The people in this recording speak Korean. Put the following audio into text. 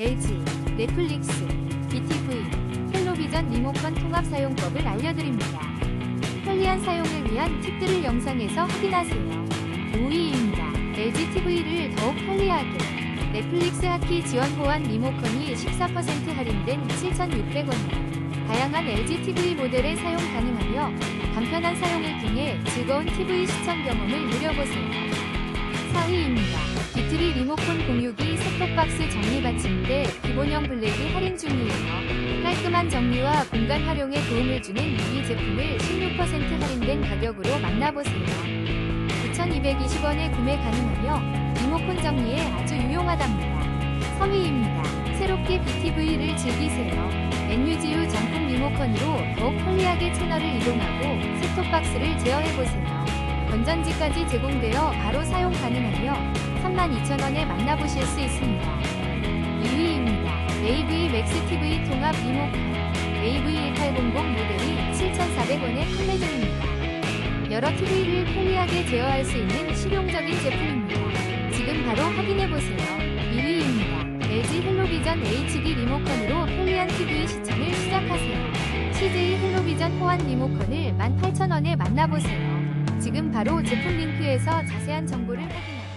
LG, 넷플릭스, BTV, 텔레비전 리모컨 통합 사용법을 알려드립니다. 편리한 사용을 위한 팁들을 영상에서 확인하세요. 5위입니다. LG TV를 더욱 편리하게 넷플릭스 하키 지원 호환 리모컨이 14% 할인된 7,600원. 다양한 LG TV 모델에 사용 가능하며 간편한 사용을 통해 즐거운 TV 시청 경험을 누려보세요. 4위입니다. 비트리 리모컨 공유기 셋톱박스 정리 받침대 기본형 블랙이 할인 중이에요. 깔끔한 정리와 공간 활용에 도움을 주는 이 제품을 16% 할인된 가격으로 만나보세요. 9,220원에 구매 가능하며 리모컨 정리에 아주 유용하답니다. 3위입니다. 새롭게 BTV를 즐기세요. NUGU 정품 리모컨으로 더욱 편리하게 채널을 이동하고 셋톱박스를 제어해보세요. 건전지까지 제공되어 바로 사용 가능하며 32,000원에 만나보실 수 있습니다. 2위입니다. AV 맥스 TV 통합 리모컨 AV1800 모델이 7,400원에 판매 중입니다. 여러 TV를 편리하게 제어할 수 있는 실용적인 제품입니다. 지금 바로 확인해보세요. 1위입니다. LG 헬로비전 HD 리모컨으로 편리한 TV 시청을 시작하세요. CJ 헬로비전 호환 리모컨을 18,000원에 만나보세요. 지금 바로 제품 링크에서 자세한 정보를 확인하세요.